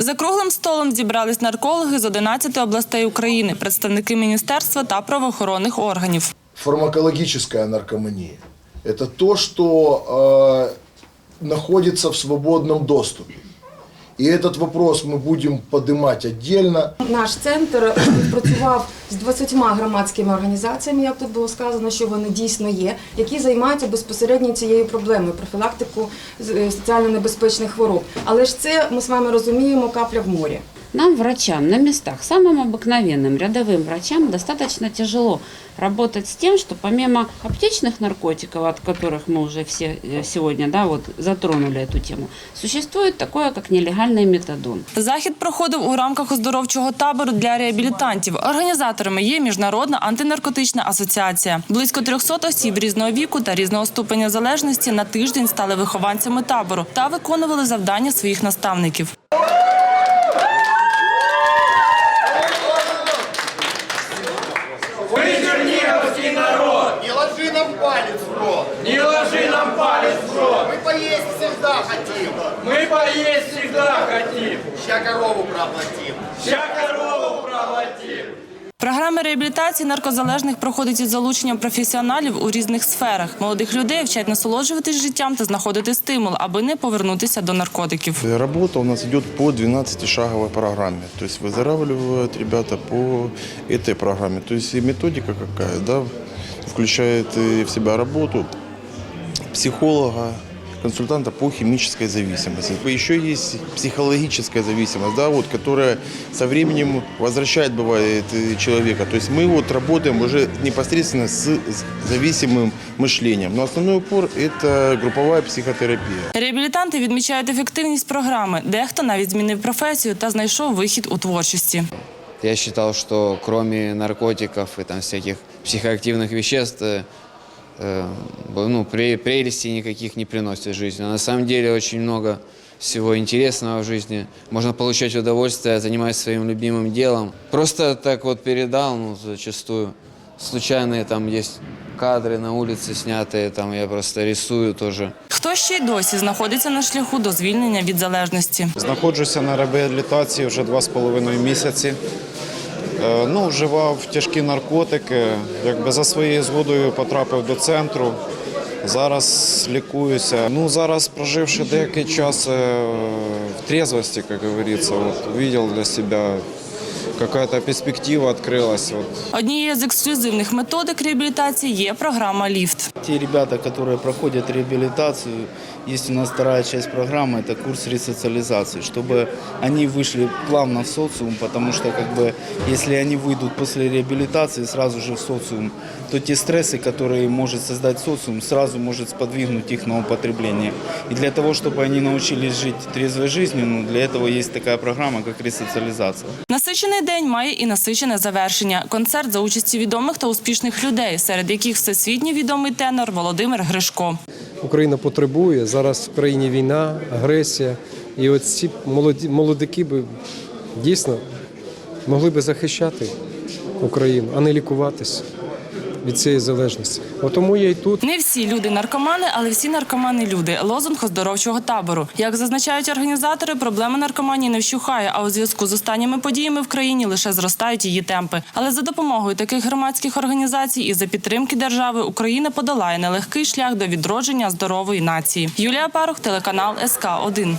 За круглим столом зібрались наркологи з 11 областей України, представники міністерства та правоохоронних органів. Фармакологічна наркоманія – це то, що знаходиться в свободному доступе. И этот вопрос ми будемо поднимать отдельно. Наш центр працював з 20 громадськими організаціями, як тут було сказано, що вони дійсно є, які займаються безпосередньо цією проблемою профілактику е, соціально небезпечних хвороб. Але ж це ми з вами розуміємо капля в морі. Нам, врачам, на местах, самым обыкновенным рядовым врачам, достаточно тяжело работать с тем, что помимо аптечных наркотиков, от которых мы уже все э, сегодня да, вот, затронули эту тему, существует такое, как нелегальный метадон. Захід проходив у рамках оздоровчого табору для реабілітантів. Організаторами є Міжнародна антинаркотична асоціація. Близько 300 осіб різного віку та різного ступеня залежності на тиждень стали вихованцями табору та виконували завдання своїх наставників. Мы поесть всегда хотим. Ща корову проплатим. Ща корову проглотим. Програма реабілітації наркозалежних проходить із залученням професіоналів у різних сферах. Молодих людей вчать насолоджуватись життям та знаходити стимул, аби не повернутися до наркотиків. Работа у нас идет по 12-шаговой программе. То есть выздоравливают ребята по этой программе. То есть и методика какая, да, включает и в себя работу психолога, консультанта по химической зависимости. Еще есть психологическая зависимость, да, вот, которая со временем возвращает, бывает, э, человека. То есть мы вот работаем уже непосредственно с с зависимым мышлением. Но основной упор – это групповая психотерапия. Реабілітанти відмічають ефективність програми. Дехто навіть змінив професію та знайшов вихід у творчості. Я считал, что кроме наркотиков и там всяких психоактивных веществ, э, э, ну, пре- прелестей никаких не приносит в жизнь. А на самом деле очень много всего интересного в жизни. Можно получать удовольствие, занимаясь своим любимым делом. Просто так вот передал, ну, зачастую. Случайные там есть кадры на улице снятые, там я просто рисую тоже. Хто ще й досі знаходиться на шляху до звільнення від залежності? Знаходжуся на реабілітації вже два з половиною місяці. Е, Ну, вживав тяжкі наркотики. Якби за своєю згодою потрапив до центру. Зараз лікуюся. Ну, зараз, проживши деякий час е, в трезвості, як говориться, от, для себе, какая-то перспектива открылась. Вот. Однією з ексклюзивних методик реабілітації є програма Ліфт. Те ребята, которые проходят реабилитацию, есть у нас вторая часть программы, это курс ресоциализации, чтобы они вышли плавно в социум, потому что как бы если они выйдут после реабилитации сразу же в социум, то те стрессы, которые может создать социум, сразу может сподвигнуть их на употребление. И для того, чтобы они научились жить трезвой жизнью, ну, для этого есть такая программа, как ресоциализация. Насичений день має і насичене завершення. Концерт за участі відомих та успішних людей, серед яких всесвітньо відомий тенор Володимир Гришко. Україна потребує. Зараз в країні війна, агресія. І оці молоді, молодики би дійсно могли би захищати Україну, а не лікуватися від цієї залежності. От тому я і тут. Не всі люди наркомани, але всі наркомани люди. Лозунг оздоровчого табору. Як зазначають організатори, проблема наркоманії не вщухає, а у зв'язку з останніми подіями в країні лише зростають її темпи. Але за допомогою таких громадських організацій і за підтримки держави Україна подолає нелегкий шлях до відродження здорової нації. Юлія Парух, телеканал СК 1